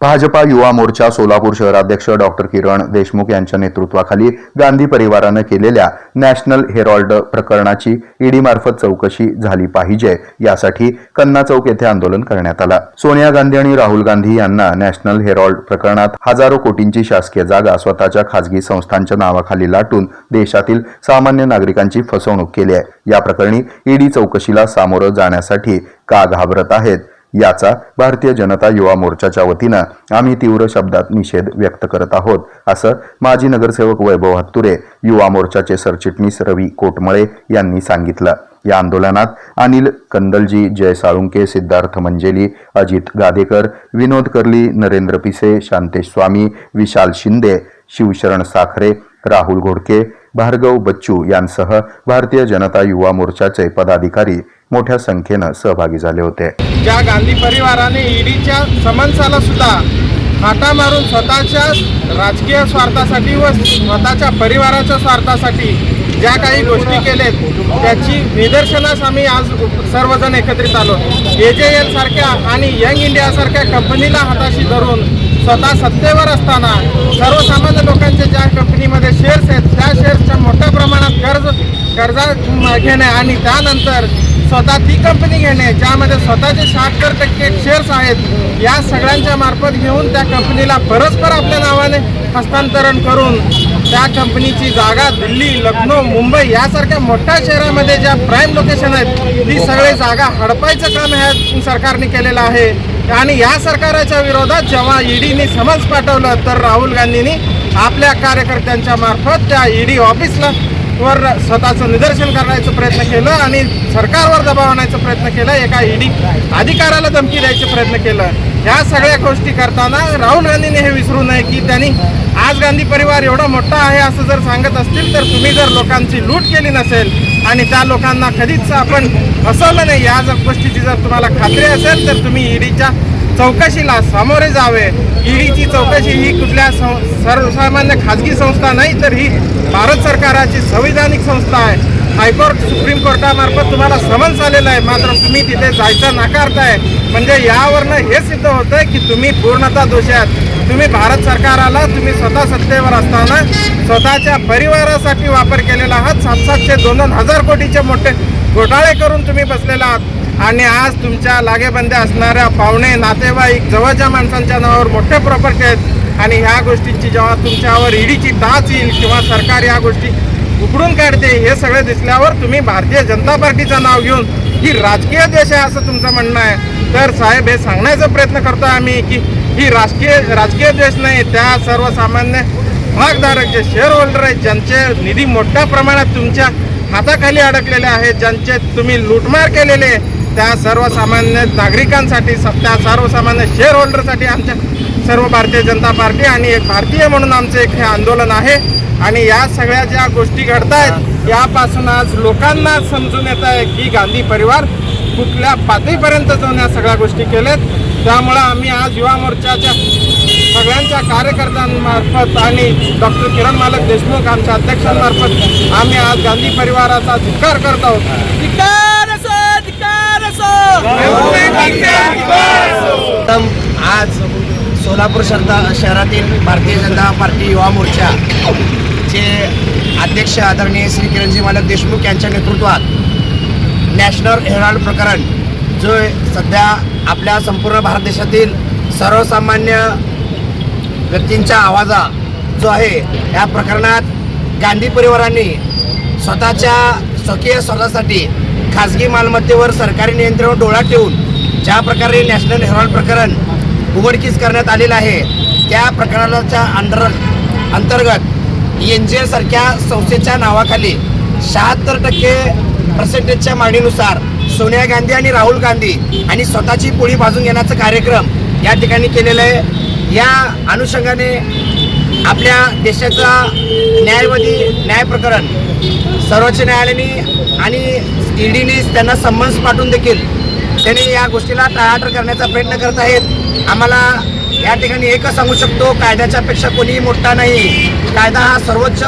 भाजपा युवा मोर्चा सोलापूर शहराध्यक्ष डॉक्टर किरण देशमुख यांच्या नेतृत्वाखाली गांधी परिवारानं केलेल्या नॅशनल हेरॉल्ड प्रकरणाची ईडीमार्फत चौकशी झाली पाहिजे. यासाठी कन्ना चौक येथे आंदोलन करण्यात आलं. सोनिया गांधी आणि राहुल गांधी यांना नॅशनल हेरॉल्ड प्रकरणात हजारो कोटींची शासकीय जागा स्वतःच्या खासगी संस्थांच्या नावाखाली लाटून देशातील सामान्य नागरिकांची फसवणूक केली आहे. या प्रकरणी ईडी चौकशीला सामोरं जाण्यासाठी का घाबरत आहेत? याचा भारतीय जनता युवा मोर्चाच्या वतीनं आम्ही तीव्र शब्दात निषेध व्यक्त करत आहोत असं माजी नगरसेवक वैभव हत्तुरे युवा मोर्चाचे सरचिटणीस रवी कोटमळे यांनी सांगितलं. या आंदोलनात अनिल कंदलजी जय साळुंके सिद्धार्थ मंजेली अजित गादेकर विनोद कर्ली नरेंद्र पिसे शांतेश स्वामी विशाल शिंदे शिवशरण साखरे राहुल घोडके भार्गव बच्चू यांसह भारतीय जनता युवा मोर्चाचे पदाधिकारी मोठ्या संख्येनं सहभागी झाले होते. ज्या गांधी परिवाराने ईडीच्या समन्साला सुद्धा हाता मारून स्वतःच्या राजकीय स्वार्थासाठी व स्वतःच्या परिवाराच्या स्वार्थासाठी ज्या काही गोष्टी केलेत त्याची निदर्शनास आम्ही आज सर्वजण एकत्रित आलो. ए जे एल सारख्या आणि यंग इंडियासारख्या कंपनीला हाताशी धरून स्वतः सत्तेवर असताना सर्वसामान्य लोकांचे ज्या कंपनीमध्ये शेअर्स आहेत त्या शेअर्सच्या मोठ्या प्रमाणात कर्ज कर्जा घेणे आणि त्यानंतर स्वतः ती कंपनी घेणे ज्यामध्ये स्वतःचे शहात्तर टक्के शेअर्स आहेत या सगळ्यांच्या मार्फत घेऊन त्या कंपनीला परस्पर आपल्या नावाने हस्तांतरण करून त्या कंपनीची जागा दिल्ली लखनौ मुंबई यासारख्या मोठ्या शहरामध्ये ज्या प्राईम लोकेशन आहेत ती सगळी जागा हडपायचं काम ह्या सरकारने केलेलं आहे. आणि या सरकाराच्या विरोधात जेव्हा ईडीने समन्स पाठवलं तर राहुल गांधींनी आपल्या कार्यकर्त्यांच्या मार्फत त्या ईडी ऑफिसला वर स्वतःचं निदर्शन करण्याचा प्रयत्न केलं आणि सरकारवर दबाव आणायचा प्रयत्न केला एका ईडी अधिकाराला धमकी द्यायचा प्रयत्न केलं. ह्या सगळ्या गोष्टी करताना राहुल गांधीने हे विसरू नये की त्यांनी आज गांधी परिवार एवढा मोठा आहे असं जर सांगत असतील तर तुम्ही जर लोकांची लूट केली नसेल आणि त्या लोकांना कधीच आपण फसवलं नाही या जर गोष्टीची जर तुम्हाला खात्री असेल तर तुम्ही ईडीच्या चौकशीला सामोरे जावे. ईडीची चौकशी ही कुठल्या सं- सर्वसामान्य खाजगी संस्था नाही तर ही भारत सरकाराची संविधानिक संस्था आहे. हायकोर्ट सुप्रीम कोर्टामार्फत तुम्हाला समन्स आलेलं आहे. मात्र तुम्ही तिथे जायचं नाकारताय म्हणजे यावरनं हे सिद्ध होतंय की तुम्ही पूर्णतः दोषी आहात. तुम्ही भारत सरकाराला तुम्ही स्वतः सत्तेवर असताना स्वतःच्या परिवारासाठी वापर केलेला आहात. सात सातशे दोन दोन हजार कोटीचे मोठे घोटाळे करून तुम्ही बसलेला आहात. आणि आज तुमच्या लागेबंद्या असणाऱ्या पाहुणे नातेवाईक जवळच्या माणसांच्या नावावर मोठे प्रॉपर्टी आहेत. आणि ह्या गोष्टींची जेव्हा तुमच्यावर ईडीची दाच येईल किंवा सरकार या गोष्टी उघडून काढते हे सगळं दिसल्यावर तुम्ही भारतीय जनता पार्टीचं नाव घेऊन ही राजकीय द्वेष आहे असं तुमचं म्हणणं आहे. तर साहेब हे सांगण्याचा प्रयत्न करतो आम्ही की ही राजकीय राजकीय द्वेष नाही त्या सर्वसामान्य भागधारक जे शेअर होल्डर आहेत ज्यांचे निधी मोठ्या प्रमाणात तुमच्या हाताखाली अडकलेले आहेत ज्यांचे तुम्ही लूटमार केलेले त्या सर्वसामान्य नागरिकांसाठी स- त्या सर्वसामान्य शेअर होल्डरसाठी आमच्या सर्व भारतीय जनता पार्टी आणि एक भारतीय म्हणून आमचं एक हे आंदोलन आहे. आणि या सगळ्या ज्या गोष्टी घडत आहेत यापासून आज लोकांना समजून येत आहे की गांधी परिवार कुठल्या पातळीपर्यंत जाऊन या सगळ्या गोष्टी केल्यात. त्यामुळं आम्ही आज युवा मोर्चाच्या सगळ्यांच्या कार्यकर्त्यांमार्फत आणि डॉक्टर किरण मालक देशमुख आमच्या अध्यक्षांमार्फत आम्ही आज गांधी परिवाराचा धिक्कार करत आहोत. धिक्कार! आज सोलापूर शहरा शहरातील भारतीय जनता पार्टी युवा मोर्चा चे अध्यक्ष आदरणीय श्री किरणजी मालक देशमुख यांच्या नेतृत्वात नॅशनल हेराल्ड प्रकरण जो सध्या आपल्या संपूर्ण भारत देशातील सर्वसामान्य व्यक्तींच्या आवाजा जो आहे या प्रकरणात गांधी परिवारांनी स्वतःच्या स्वकीय स्वतःसाठी खाजगी मालमत्तेवर सरकारी नियंत्रण डोळा ठेवून ज्या प्रकारे नॅशनल हेराल्ड प्रकरण उघडकीस करण्यात आलेलं आहे त्या प्रकरणाच्या अंडर अंतर्गत एन जी एसारख्या संस्थेच्या नावाखाली शहात्तर टक्के पर्सेंटेजच्या मागणीनुसार सोनिया गांधी आणि राहुल गांधी आणि स्वतःची पोळी भाजून घेण्याचा कार्यक्रम या ठिकाणी केलेला आहे. या अनुषंगाने आपल्या देशाचा न्यायवादी न्याय प्रकरण सर्वोच्च न्यायालयाने आणि ईडीने त्यांना समन्स पाठवून देखील त्यांनी या गोष्टीला टाळाटाळ करण्याचा प्रयत्न करत आहेत. आम्हाला या ठिकाणी एकच सांगू शकतो कायद्याच्या पेक्षा कोणीही मोठा नाही. कायदा हा सर्वोच्च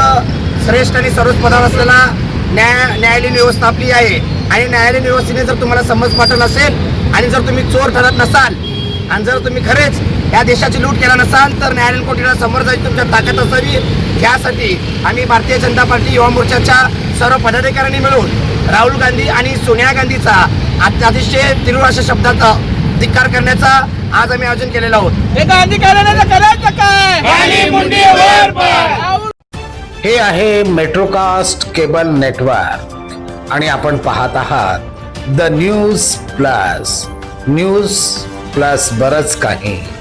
श्रेष्ठ आणि सर्वोच्च पदावर असलेला न्याय न्यायालयीन व्यवस्था आपली आहे. आणि न्यायालयीन व्यवस्थेने जर तुम्हाला समज पाठवला असेल आणि जर तुम्ही चोर ठरत नसाल आणि जर तुम्ही खरेच या देशाची लूट केला नसाल तर न्यायालयीन कोर्टीला समोर जायची तुमच्या ताकद असावी. यासाठी आम्ही भारतीय जनता पार्टी युवा मोर्चाच्या सर्व पदाधिकाऱ्यांनी मिळून राहुल गांधी आणि सोनिया गांधीचा अत- अतिशय तीव्र अशा शब्दात धिक्कार करण्याचा आज आम्ही आयोजन केलेलं आहोत. हे आहे मेट्रोकास्ट केबल नेटवर्क. आणि आपण पाहत आहात the news plus. News plus बरंच काही.